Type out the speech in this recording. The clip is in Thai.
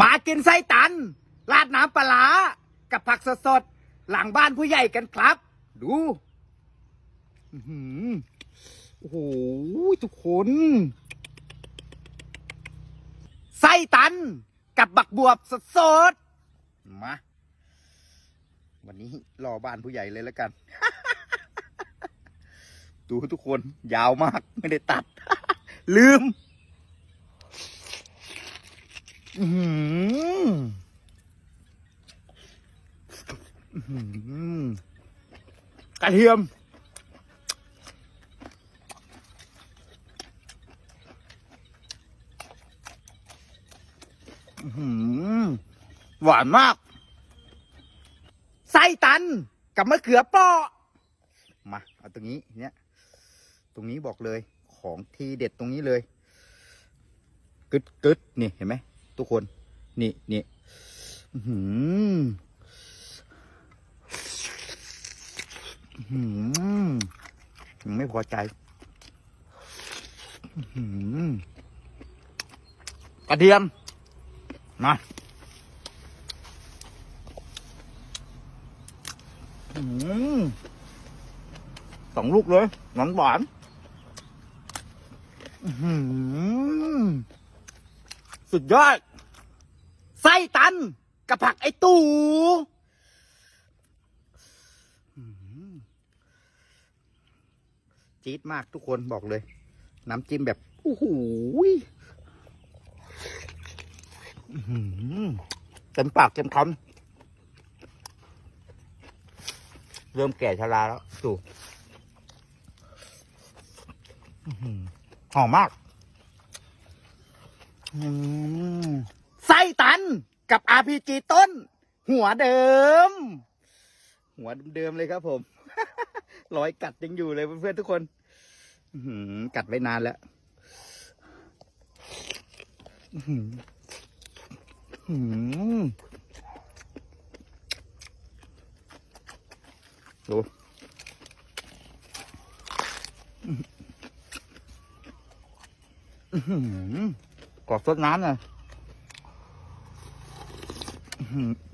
มากินไส้ตัน ราดน้ำปลากับผักสดๆหลังบ้านผู้ใหญ่กันครับ ดูโอ้โหทุกคน ไส้ตันกับบักบวบสดๆมา วันนี้รอบ้านผู้ใหญ่เลยแล้วกัน ดูทุกคน ยาวมากไม่ได้ตัด ลืม อื้อหืออื้อหือกระเทียม หวานมาก ไส้ตันกับมะเขือเปราะมา เอาตรงนี้เนี่ย ตรงนี้บอกเลย ของทีเด็ดตรงนี้เลย กึดกึดนี่เห็นไหม ทุกคน นี่นี่อื้อหืออื้อหือยังไม่พอใจหือกระเทียม มาสองลูกเลยหวานหวานอื้อหือ สุดยอด ไส้ตันกับผักไอตู่จี๊ดมากทุกคนบอกเลย น้ำจิ้มแบบโอ้โหเต็มปากเต็มคำเริ่มแก่ชราแล้วตู่หอมมาก ไส้ตันกับ RPG ต้น หัวเดิม หัวเดิมเลยครับผม รอยกัดยังอยู่เลยเพื่อนๆทุกคนกัดไว้นานแล้วดูอื้อ หือกร